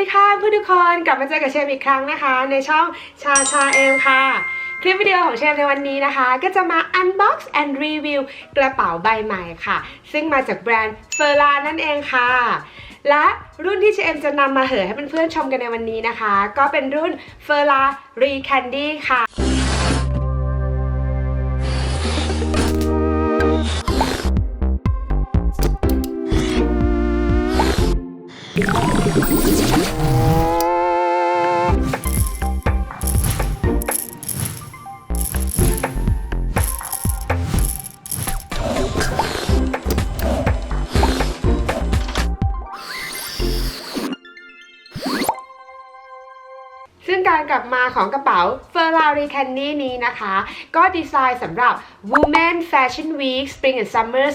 ดีค่ะเพื่อนทุกคนกลับมาเจอกับเชมอีกครั้งนะคะ ในช่องชาชาเอมค่ะ คลิปวิดีโอของเชมในวันนี้นะคะ ก็จะมา unbox and review กระเป๋าใบใหม่ค่ะ ซึ่งมาจากแบรนด์เฟอร์ลานั่นเองค่ะ และรุ่นที่เชมจะนำมาเหอให้เพื่อนๆชมกันในวันนี้นะคะ ก็เป็นรุ่นเฟอร์ลารีแคนดี้ค่ะ การกลับมาของกระเป๋า Ferrari Candy นี้นะคะ ก็ดีไซน์สำหรับ Women Fashion Week Spring and Summer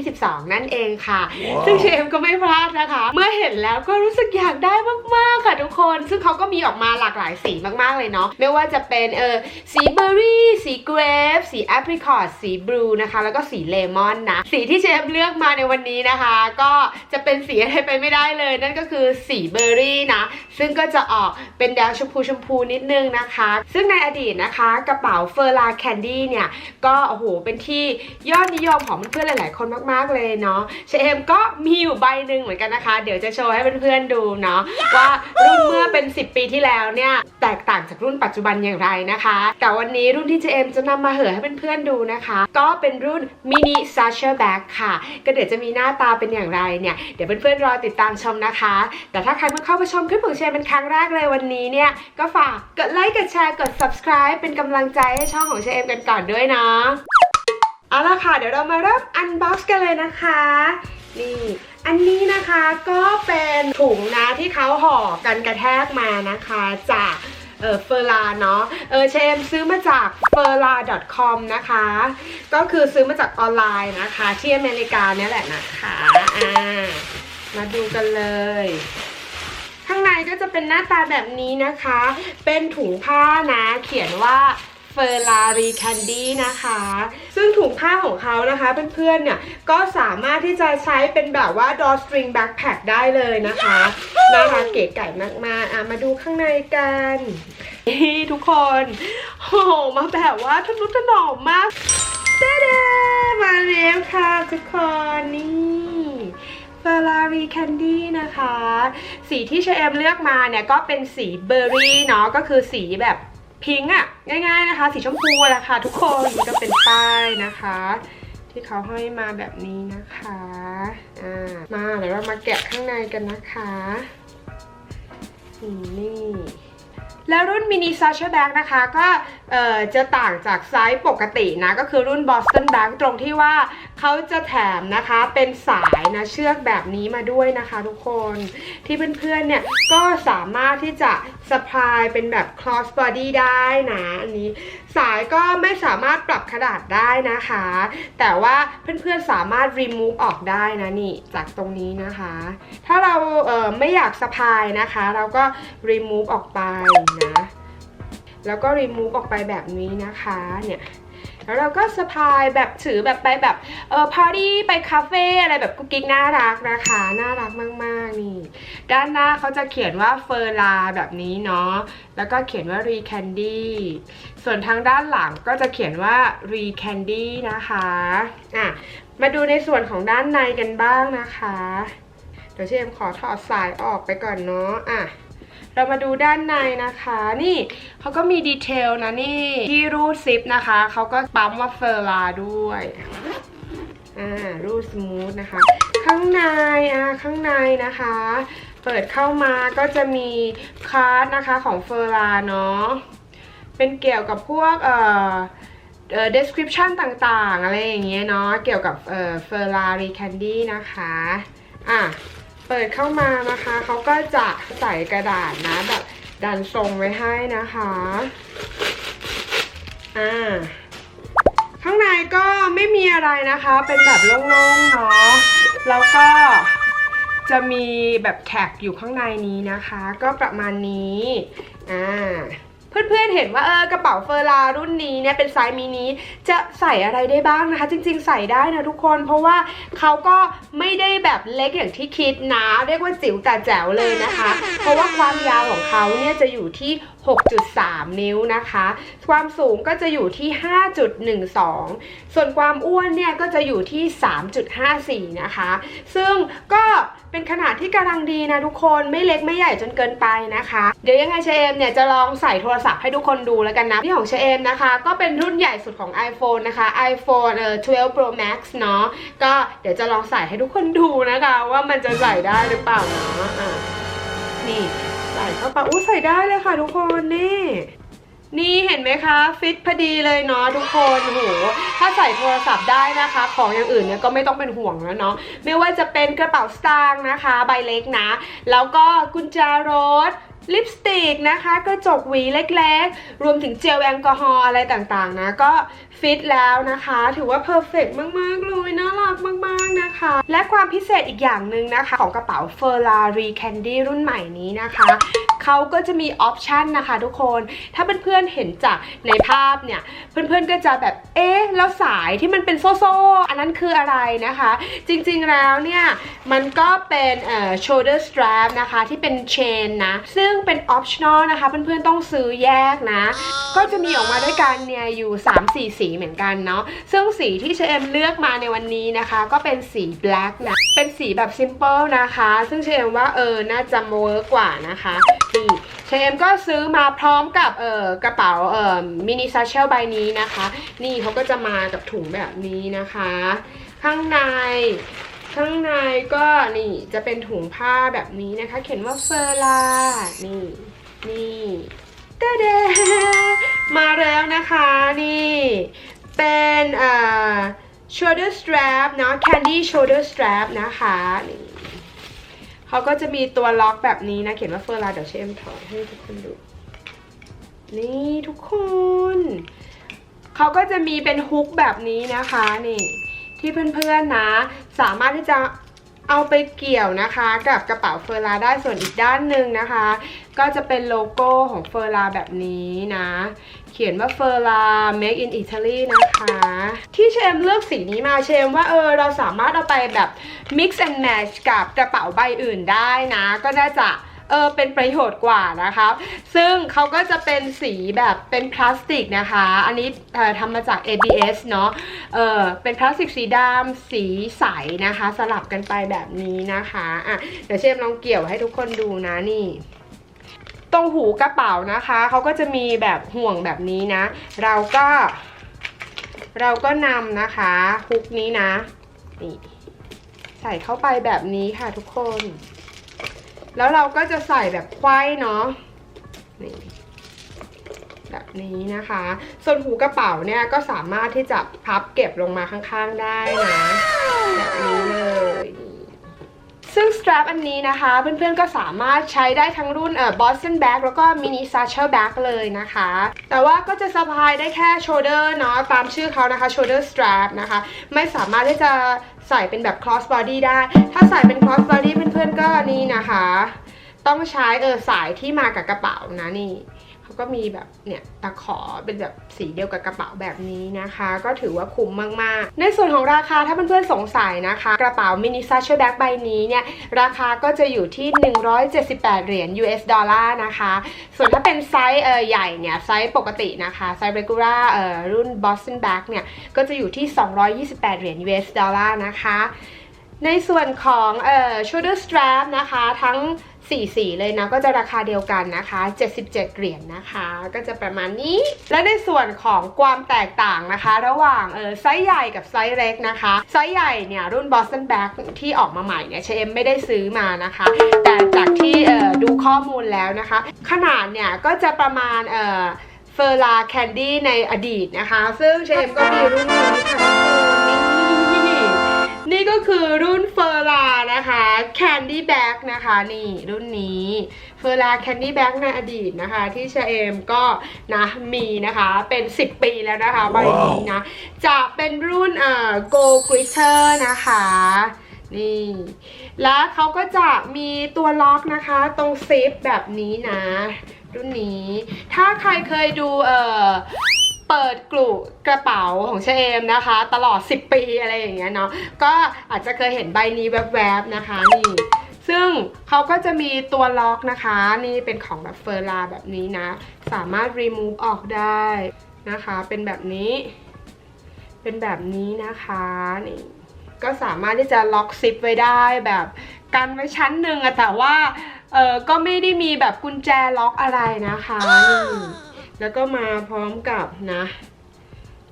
2022 นั่นเองค่ะซึ่งเชมก็ไม่พลาดนะคะ เมื่อเห็นแล้วก็รู้สึกอยากได้มาก ๆ ค่ะทุกคน ซึ่งเขาก็มีออกมาหลากหลายสีมาก ๆ เลยเนาะไม่ว่าจะเป็นเออสีเบอร์รี่ สีเกรฟสีแอปริคอตสีบลูนะคะ แล้วก็สีเลมอนนะ สีที่เชฟเลือกมาในวันนี้นะคะ ก็จะเป็นสีอะไรไปไม่ได้เลย นั่นก็คือสีเบอร์รี่นะ ซึ่งก็จะออกเป็นแดงชมพูชมพูนิดนึงนะคะ ซึ่งในอดีตนะคะ กระเป๋าเฟอร์ลาแคนดี้เนี่ย ก็โอ้โหเป็นที่ยอดนิยมของเพื่อนๆหลาย ๆ คนมากๆเลยเนาะเชมก็มีอยู่ใบหนึ่งเหมือนกันนะคะ เดี๋ยวจะโชว์ให้เพื่อนๆดูเนาะว่ารุ่นเมื่อเป็น 10 ปีที่แล้วเนี่ย แตกต่างจากรุ่นปัจจุบันอย่างไรนะคะ แต่วันนี้รุ่นที่เจมจะนำมาเหอให้เพื่อนๆดูนะคะ ก็เป็นรุ่นมินิซัชเชอร์แบ็กค่ะ ก็เดี๋ยวจะมีหน้าตาเป็นอย่างไรเนี่ย เดี๋ยวเพื่อนๆรอติดตามชมนะคะ แต่ถ้าใครเพิ่งเข้ามาชมคลิปของเชมเป็นครั้งแรกเลยวันนี้เนี่ยก็ฝากกดไลค์กดแชร์กด subscribe เป็นกำลังใจให้ช่องของเชมกันก่อนด้วยนะเอาละค่ะ เดี๋ยวเรามาเริ่ม unbox กันเลยนะคะ นี่ อันนี้นะคะก็เป็นถุงนะที่เขาห่อกันกระแทกมานะคะจากเออเฟอร์ลาเนาะเออเชมซื้อมาจาก f e r l a com นะคะ ก็คือซื้อมาจากออนไลน์นะคะ ที่อเมริกาเนี่ยแหละนะคะอ่ามาดูกันเลย ข้างในก็จะเป็นหน้าตาแบบนี้นะคะ เป็นถุงผ้านะ เขียนว่า Ferrari Candy นะคะ ซึ่งถุงผ้าของเขานะคะเพื่อนๆเนี่ยก็สามารถที่จะใช้เป็นแบบว่า drawstring backpack ได้เลยนะคะน่ารักเก๋ไก่มากๆอะมาดูข้างในกันนี่ทุกคนโอ้โหมาแบบว่าทะนุถนอมมากเด้ๆมาแล้วค่ะทุกคนนี่ Ferrari Candy นะคะ สีที่เชเอมเลือกมาเนี่ยก็เป็นสีเบอร์รี่เนาะก็คือสีแบบพิงค์อะง่ายๆนะคะ สีชมพูแหละค่ะทุกคนนี่ก็เป็นป้ายนะคะ ที่เขาให้มาแบบนี้นะคะอ่ามาเดี๋ยวเรามาแกะข้างในกันนะคะนี่แล้วรุ่นมินิซัชเชอร์แบ็กนะคะก็เออจะต่างจากไซส์ปกตินะ ก็คือรุ่น Boston Bag ตรงที่ว่า เขาจะแถมนะคะเป็นสายนะเชือกแบบนี้มาด้วยนะคะ ทุกคนที่เพื่อนๆเนี่ยก็สามารถที่จะสะพายเป็นแบบ cross body ได้นะอันนี้สายก็ไม่สามารถปรับขนาดได้นะคะ แต่ว่าเพื่อนๆสามารถ remove ออกได้นะนี่จากตรงนี้นะคะ ถ้าเราเไม่อยากสะพายนะคะ เราก็ remove ออกไปนะแล้วก็ remove ออกไปแบบนี้นะคะ เนี่ย แล้วเราก็สะพายแบบถือแบบไปแบบเออพาร์ตี้ไปคาเฟ่อะไรแบบกุ๊กกิ๊กน่ารักนะคะน่ารักมากๆนี่ ด้านหน้าเขาจะเขียนว่าเฟอร์ลาแบบนี้เนาะแล้วก็เขียนว่ารีแคนดี้ส่วนทางด้านหลังก็จะเขียนว่ารีแคนดี้นะคะอะมาดูในส่วนของด้านในกันบ้างนะคะ เดี๋ยวเชมขอถอดสายออกไปก่อนเนาะอะ เรามาดูด้านในนะคะ นี่เขาก็มีดีเทลนะนี่ที่รูดซิปนะคะ เขาก็ปั๊มว่าเฟอร์ลาด้วย อ่า รูดสมูทนะคะ ข้างในอ่าข้างในนะคะ เปิดเข้ามาก็จะมีคาร์ดนะคะของเฟอร์ลาเนาะ เป็นเกี่ยวกับพวกเอ่อเอ่อ description ต่างๆ อะไรอย่างเงี้ยเนาะ เกี่ยวกับเอ่อ Ferrari Candy นะคะ อะ เปิดเข้ามานะคะเขาก็จะใส่กระดาษนะแบบดันทรงไว้ให้นะคะอ่าข้างในก็ไม่มีอะไรนะคะ เป็นแบบโล่งๆเนาะแล้วก็จะมีแบบแท็กอยู่ข้างในนี้นะคะ ก็ประมาณนี้อ่า เพื่อนๆเห็นว่าเออกระเป๋าเฟอร์รารุ่นนี้เนี่ยเป็นไซส์มินิจะใส่อะไรได้บ้างนะคะ จริง ๆ ใส่ได้นะทุกคน เพราะว่าเขาก็ไม่ได้แบบเล็กอย่างที่คิดนะ เรียกว่าจิ๋วแต่แจ๋วเลยนะคะ เพราะว่าความยาวของเขาเนี่ยจะอยู่ที่6.3 นิ้วนะคะ ความสูงก็จะอยู่ที่ 5.12 ส่วนความอ้วนเนี่ยก็จะอยู่ที่ 3.54 นะคะ ซึ่งก็เป็นขนาดที่กำลังดีนะทุกคนไม่เล็กไม่ใหญ่จนเกินไปนะคะ เดี๋ยวยังไงเชเอมเนี่ยจะลองใส่โทรศัพท์ให้ทุกคนดูแล้วกันนะ ที่ของเชเอมนะคะ ก็เป็นรุ่นใหญ่สุดของ iPhone นะคะ iPhone เอ่อ12 Pro Max เนาะก็เดี๋ยวจะลองใส่ให้ทุกคนดูนะคะ ว่ามันจะใส่ได้หรือเปล่าเนาะะนี่ ใส่เข้าไปอู้ใส่ได้เลยค่ะทุกคนนี่ นี่เห็นไหมคะ ฟิตพอดีเลยเนาะทุกคนโหถ้าใส่โทรศัพท์ได้นะคะ ของอย่างอื่นเนี่ยก็ไม่ต้องเป็นห่วงแล้วเนาะไม่ว่าจะเป็นกระเป๋าสตางค์นะคะ ใบเล็กนะ แล้วก็กุญแจรถลิปสติกนะคะกระจกหวีเล็กๆ รวมถึงเจลแอลกอฮอล์อะไรต่างๆนะ ก็ฟิตแล้วนะคะ ถือว่าเพอร์เฟกมากๆเลยน่ารักมากๆนะคะ และความพิเศษอีกอย่างหนึ่งนะคะ ของกระเป๋า Ferrari Candy รุ่นใหม่นี้นะคะ เขาก็จะมีออปชันนะคะทุกคน ถ้าเพื่อนๆเห็นจากในภาพเนี่ย เพื่อนๆก็จะแบบ เอ๊ะ แล้วสายที่มันเป็นโซ่ๆ อันนั้นคืออะไรนะคะ จริงๆแล้วเนี่ย มันก็เป็นเอ่อ shoulder strap นะคะที่เป็นเชนนะ ซึ่งเป็น optional นะคะ เพื่อนๆต้องซื้อแยกนะ ก็จะมีออกมาด้วยกันเนี่ย อยู่ 3-4 สีเหมือนกันเนาะ ซึ่งสีที่เชมเลือกมาในวันนี้นะคะ ก็เป็นสี black นะ เป็นสีแบบ simple นะคะ ซึ่งเชมว่าเออ น่าจะเวิร์กกว่านะคะนี่เชมก็ซื้อมาพร้อมกับเออกระเป๋าเอ่อมินิซัชเชลใบนี้นะคะ นี่เขาก็จะมากับถุงแบบนี้นะคะ ข้างในข้างในก็นี่จะเป็นถุงผ้าแบบนี้นะคะ เขียนว่าเฟอร์ลา นี่นี่ตาเดมาแล้วนะคะนี่เป็นเอ่อ shoulder strap เนาะ candy shoulder strap นะคะนี่ เขาก็จะมีตัวล็อกแบบนี้นะ เขียนว่าเฟอร์ลาเดี๋ยวเชมถอดให้ทุกคนดู นี่ทุกคน เขาก็จะมีเป็นฮุกแบบนี้นะคะนี่ที่เพื่อนๆนะ สามารถที่จะ เอาไปเกี่ยวนะคะ กับกระเป๋าเฟอร์ราได้ส่วนอีกด้านหนึ่งนะคะ ก็จะเป็นโลโก้ของเฟอร์ราแบบนี้นะ เขียนว่าเฟอร์รา make in Italy นะคะ ที่เชมเลือกสีนี้มาเชมว่าเออเราสามารถเอาไปแบบ mix and match กับกระเป๋าใบอื่นได้นะ ก็น่าจะ เออเป็นประโยชน์กว่านะครับซึ่งเขาก็จะเป็นสีแบบเป็นพลาสติกนะคะ อันนี้ทำมาจาก ABS เนาะเออเป็นพลาสติกสีดำสีใสนะคะ สลับกันไปแบบนี้นะคะอะเดี๋ยวเชฟลองเกี่ยวให้ทุกคนดูนะนี่ตรงหูกระเป๋านะคะเขาก็จะมีแบบห่วงแบบนี้นะ เราก็เราก็นำนะคะฮุกนี้นะนี่ใส่เข้าไปแบบนี้ค่ะทุกคน แล้วเราก็จะใส่แบบไขว้เนาะนี่แบบนี้นะคะ ส่วนหูกระเป๋าเนี่ยก็สามารถที่จะพับเก็บลงมาข้างๆได้นะ แบบนี้เลย ซึ่งส t ร a p อันนี้นะคะเพื่อนๆก็สามารถใช้ได้ทั้งรุ่นเอ่อ Boston Bag แล้วก็ Mini Satchel Bag เลยนะคะ แต่ว่าก็จะสะพายได้แค่ shoulder เนาะตามชื่อเขานะคะ shoulder strap นะคะ ไม่สามารถที่จะใส่เป็นแบบ cross body ได้ ถ้าใส่เป็น cross body เพื่อนๆก็นี่นะคะ ต้องใช้เออสายที่มากับกระเป๋านะนี่ ก็มีแบบเนี่ยตะขอเป็นแบบสีเดียวกับกระเป๋าแบบนี้นะคะ ก็ถือว่าคุ้มมากๆ ในส่วนของราคาถ้าเพื่อนๆสงสัยนะคะ กระเป๋ามินิซัชเชอร์แบ็กใบนี้เนี่ยราคาก็จะอยู่ที่ 178 เหรียญ US ดอลลาร์นะคะ ส่วนถ้าเป็นไซส์เออใหญ่เนี่ยไซส์ปกตินะคะไซส์ regular เอ่อรุ่น Boston Bag เนี่ยก็จะอยู่ที่ 228 เหรียญ US ดอลลาร์นะคะ ในส่วนของเออ shoulder strap นะคะทั้ง 4สีเลยนะก็จะราคาเดียวกันนะคะ 77 เหรียญนนะคะ ก็จะประมาณนี้ และในส่วนของความแตกต่างนะคะ ระหว่างเออไซส์ใหญ่กับไซส์เล็กนะคะ ไซส์ใหญ่เนี่ยรุ่น Boston Bag ที่ออกมาใหม่เนี่ยเชมไม่ได้ซื้อมานะคะ แต่จากที่เออดูข้อมูลแล้วนะคะ ขนาดเนี่ยก็จะประมาณเออเฟอร์ลาแคนดี้ในอดีตนะคะ ซึ่งเชมก็มีรุ่นนี้ค่ะ นี่ก็คือรุ่นเฟอร์ลานะคะ Candy Bag นะคะนี่รุ่นนี้เฟอร์ลา Candy Bag ในอดีตนะคะ ที่เชเอมก็นะมีนะคะเป็น 10 ปีแล้วนะคะใบนี้นะจะเป็นรุ่นเอ่อ Gold Glitter นะคะนี่ แล้วเขาก็จะมีตัวล็อกนะคะ ตรงซิปแบบนี้นะ รุ่นนี้ ถ้าใครเคยดูเอ่อ เปิดกลุ่กระเป๋าของเชเอมนะคะ ตลอด 10 ปีอะไรอย่างเงี้ยเนาะก็อาจจะเคยเห็นใบนี้แวบๆนะคะนี่ซึ่งเขาก็จะมีตัวล็อกนะคะ นี่เป็นของแบบเฟอร์ลาแบบนี้นะ สามารถ remove ออกได้นะคะ เป็นแบบนี้ เป็นแบบนี้นะคะนี่ก็สามารถที่จะล็อกซิปไว้ได้แบบกันไว้ชั้นหนึ่งอะแต่ว่าเออก็ไม่ได้มีแบบกุญแจล็อกอะไรนะคะนี่ แล้วก็มาพร้อมกับนะ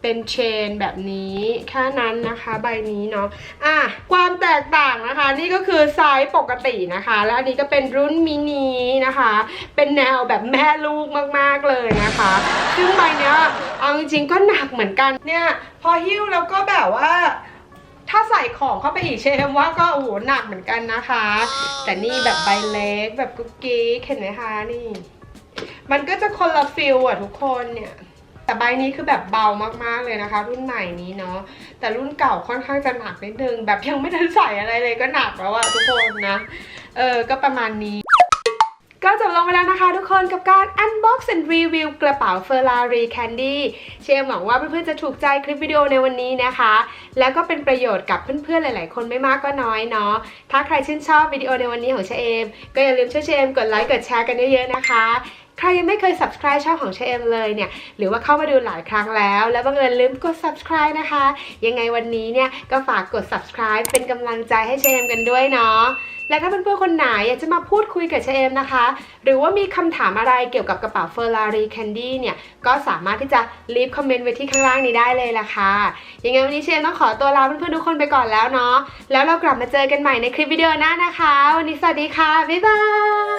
เป็นเชนแบบนี้แค่นั้นนะคะใบนี้เนาะอะความแตกต่างนะคะ นี่ก็คือไซส์ปกตินะคะ แล้วอันนี้ก็เป็นรุ่นมินินะคะ เป็นแนวแบบแม่ลูกมากๆเลยนะคะ ซึ่งใบเนี้ยเอาจริงๆก็หนักเหมือนกันเนี่ย พอหิ้วแล้วก็แบบว่าถ้าใส่ของเข้าไปอีกเชมว่าก็โอ้โหหนักเหมือนกันนะคะ แต่นี่แบบใบเล็กแบบกุ๊กกิ๊กเห็นไหมคะนี่ มันก็จะคนละฟิลอะทุกคนเนี่ย แต่ใบนี้คือแบบเบามากๆเลยนะคะ รุ่นใหม่นี้เนาะ แต่รุ่นเก่าค่อนข้างจะหนักนิดนึง แบบยังไม่ทันใส่อะไรเลยก็หนักแล้วอะทุกคนนะ เออ ก็ประมาณนี้ก็จบลงไปแล้วนะคะทุกคนกับการ unbox and review กระเป๋า Ferrari Candy เชมหวังว่าเพื่อนๆจะถูกใจคลิปวิดีโอในวันนี้นะคะ แล้วก็เป็นประโยชน์กับเพื่อนๆหลายๆ คนไม่มากก็น้อยเนาะถ้าใครชื่นชอบวิดีโอในวันนี้ของเชมก็อย่าลืมช่วยเชมกดไลค์กดแชร์กันเยอะๆนะคะ ใครยังไม่เคย subscribe ช่องของเชเอมเลยเนี่ย หรือว่าเข้ามาดูหลายครั้งแล้ว แล้วบังเอิญลืมกด subscribe นะคะ ยังไงวันนี้เนี่ยก็ฝากกด subscribe เป็นกำลังใจให้เชเอมกันด้วยเนาะและถ้าเพื่อนๆคนไหนอยากจะมาพูดคุยกับเชเอมนะคะ หรือว่ามีคำถามอะไรเกี่ยวกับกระเป๋า Ferrari Candy เนี่ย ก็สามารถที่จะรีบคอมเมนต์ไว้ที่ข้างล่างนี้ได้เลยล่ะค่ะ ยังไงวันนี้เชเอมต้องขอตัวลาเพื่อนๆทุกคนไปก่อนแล้วเนาะ แล้วเรากลับมาเจอกันใหม่ในคลิปวิดีโอหน้านะคะ วันนี้สวัสดีค่ะ บ๊ายบาย